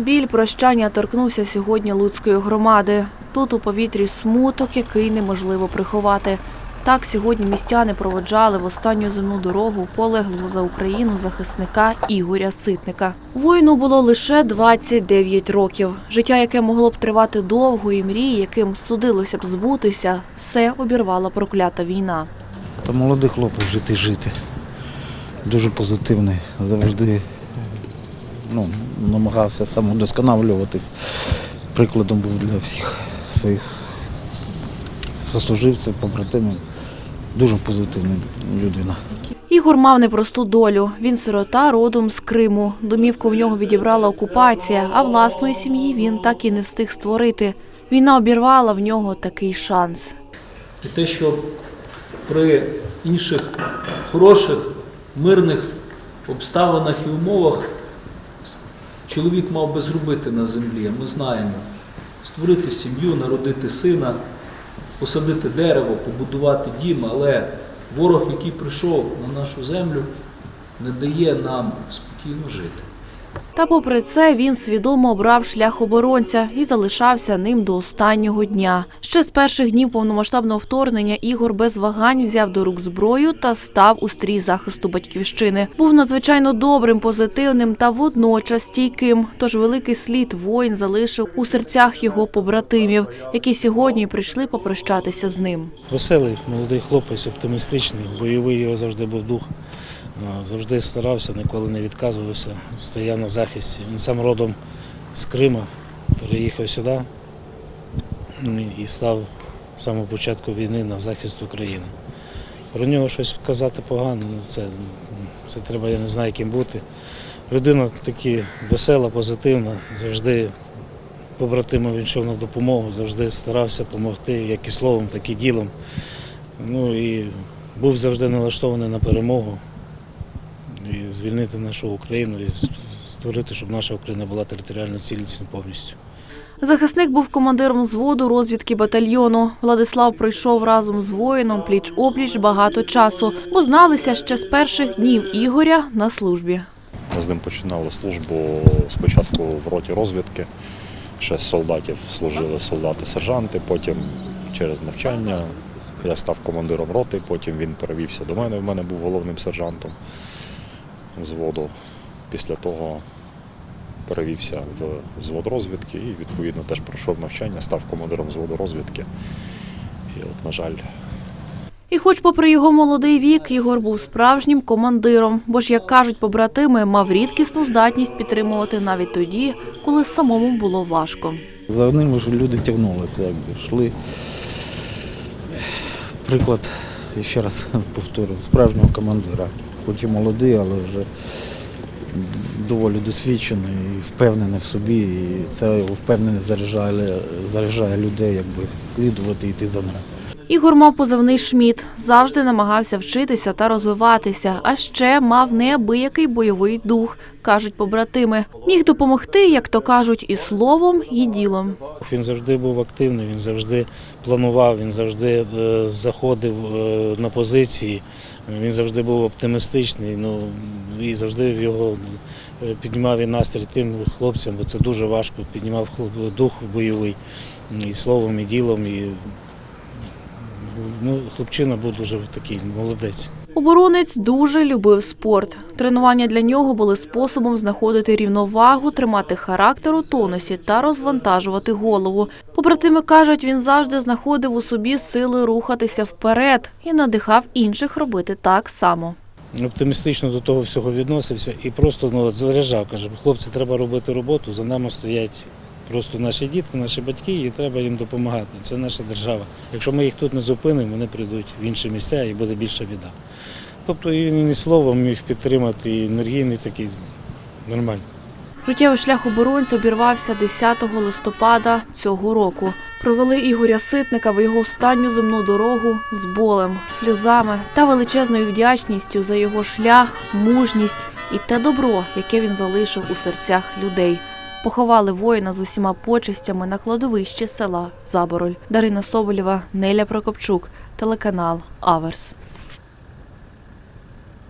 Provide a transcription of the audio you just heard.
Біль прощання торкнувся сьогодні Луцької громади. Тут у повітрі смуток, який неможливо приховати. Так сьогодні містяни проводжали в останню земну дорогу полеглого за Україну захисника Ігоря Ситника. Воїну було лише 29 років. Життя, яке могло б тривати довго, і мрії, яким судилося б збутися, все обірвала проклята війна. Та молодий хлопець жити жити. Дуже позитивний. Завжди ну, намагався самодосконалюватись. Прикладом був для всіх своїх сослуживців, побратимів. Дуже позитивна людина. Ігор мав непросту долю. Він сирота родом з Криму. Домівку в нього відібрала окупація, а власної сім'ї він так і не встиг створити. Війна обірвала в нього такий шанс. І те, що при інших хороших, мирних обставинах і умовах чоловік мав би зробити на землі, а ми знаємо, створити сім'ю, народити сина, посадити дерево, побудувати дім, але ворог, який прийшов на нашу землю, не дає нам спокійно жити. Та попри це він свідомо обрав шлях оборонця і залишався ним до останнього дня. Ще з перших днів повномасштабного вторгнення Ігор без вагань взяв до рук зброю та став у стрій захисту батьківщини. Був надзвичайно добрим, позитивним та водночас стійким. Тож великий слід воїн залишив у серцях його побратимів, які сьогодні прийшли попрощатися з ним. Веселий, молодий хлопець, оптимістичний, бойовий його завжди був дух. Завжди старався, ніколи не відказувався, стояв на захисті. Він сам родом з Крима, переїхав сюди і став з самого початку війни на захист України. Про нього щось казати погано, ну, це, це треба, я не знаю, яким бути. Людина таки весела, позитивна, завжди побратимам він на допомогу, завжди старався допомогти як і словом, так і ділом. Ну і був завжди налаштований на перемогу і звільнити нашу Україну і створити, щоб наша Україна була територіально цілісна повністю. Захисник був командиром взводу розвідки батальйону. Владислав пройшов разом з воїном пліч опліч багато часу, бо зналися ще з перших днів Ігоря на службі. Ми з ним починали службу спочатку в роті розвідки. Ще з солдатів служили солдати-сержанти, потім через навчання я став командиром роти, потім він перевівся до мене. В мене був головним сержантом взводу. Після того перевівся в взвод розвідки і відповідно теж пройшов навчання, став командиром взводу розвідки. І от, на жаль, І хоч попри його молодий вік, Ігор був справжнім командиром, бо ж, як кажуть побратими, мав рідкісну здатність підтримувати навіть тоді, коли самому було важко. За ним ж люди тягнулися, якби йшли. Приклад, ще раз повторю, справжнього командира. Хоч і молодий, але вже доволі досвідчений і впевнений в собі. І це впевненість заряджає, заряджає людей, якби слідувати йти за ним. Ігор мав позивний Шміт, завжди намагався вчитися та розвиватися, а ще мав неабиякий бойовий дух, кажуть побратими. Міг допомогти, як то кажуть, і словом, і ділом. Він завжди був активний, він завжди планував, він завжди е, заходив е, на позиції, він завжди був оптимістичний. Ну і завжди його е, піднімав і настрій тим хлопцям, бо це дуже важко. Піднімав дух бойовий і словом, і ділом. І, ну, хлопчина був дуже такий молодець. Оборонець дуже любив спорт. Тренування для нього були способом знаходити рівновагу, тримати характер у тонусі та розвантажувати голову. Побратими кажуть, він завжди знаходив у собі сили рухатися вперед і надихав інших робити так само. Оптимістично до того всього відносився і просто ну, заряджав. Каже, хлопці, треба робити роботу, за нами стоять просто наші діти, наші батьки, і треба їм допомагати. Це наша держава. Якщо ми їх тут не зупинимо, вони прийдуть в інші місця і буде більша біда. Тобто він і словом міг підтримати, і енергійний такий нормально. Життєвий шлях оборонця обірвався 10 листопада цього року. Провели Ігоря Ситника в його останню земну дорогу з болем, сльозами та величезною вдячністю за його шлях, мужність і те добро, яке він залишив у серцях людей. Поховали воїна з усіма почестями на кладовищі села Забороль. Дарина Соболєва, Неля Прокопчук, телеканал Аверс.